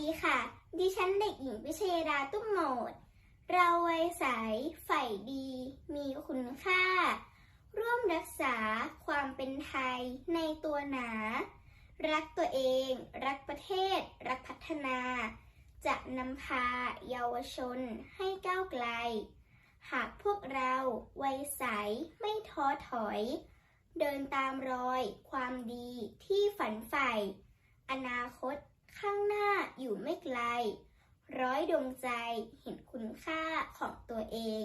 ดีค่ะ ดิฉันเด็กหญิงวิเชยดาตุ้มโหมด เราไวัยใสใฝ่ดี มีคุณค่า ร่วมรักษาความเป็นไทยในตัวหนา รักตัวเอง รักประเทศ รักพัฒนา จะนำพาเยาวชนให้ก้าวไกล หากพวกเราไวัยไม่ท้อถอย เดินตามรอยความดีที่ฝันใฝ่ อนาคต อยู่ไม่ไกล ร้อยดวงใจเห็นคุณค่าของตัวเอง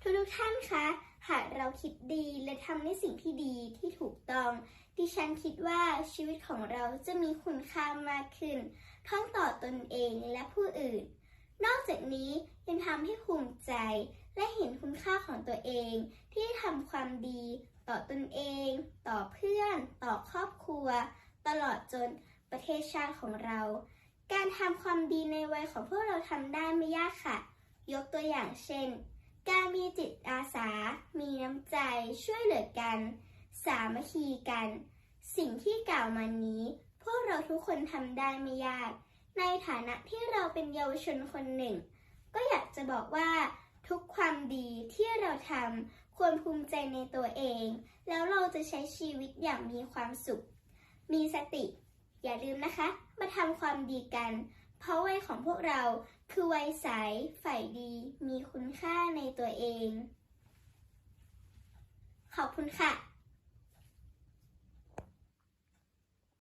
ทุกทุกท่านคะ หากเราคิดดีและทำในสิ่งที่ดีที่ถูกต้อง ดิฉันคิดว่าชีวิตของเราจะมีคุณค่ามากขึ้น ทั้งต่อตนเองและผู้อื่น นอกจากนี้ยังทำให้ภูมิใจและเห็นคุณค่าของตัวเอง ที่ทำความดีต่อตนเอง ต่อเพื่อน ต่อครอบครัว ตลอดจนประเทศชาติของเรา การทำความดีในวัยของพวกเราทำได้ไม่ยากค่ะ ยกตัวอย่างเช่น การมีจิตอาสา มีน้ำใจ ช่วยเหลือกัน สามัคคีกัน สิ่งที่กล่าวมานี้ พวกเราทุกคนทำได้ไม่ยาก ในฐานะที่เราเป็นเยาวชนคนหนึ่ง ก็อยากจะบอกว่า ทุกความดีที่เราทำควรภูมิใจในตัวเอง แล้วเราจะใช้ชีวิตอย่างมีความสุข มีสติ อย่าลืมนะคะ มาทำความดีกัน เพราะวัยของพวกเราคือวัยใสใฝ่ดี มีคุณค่าในตัวเอง ขอบคุณค่ะ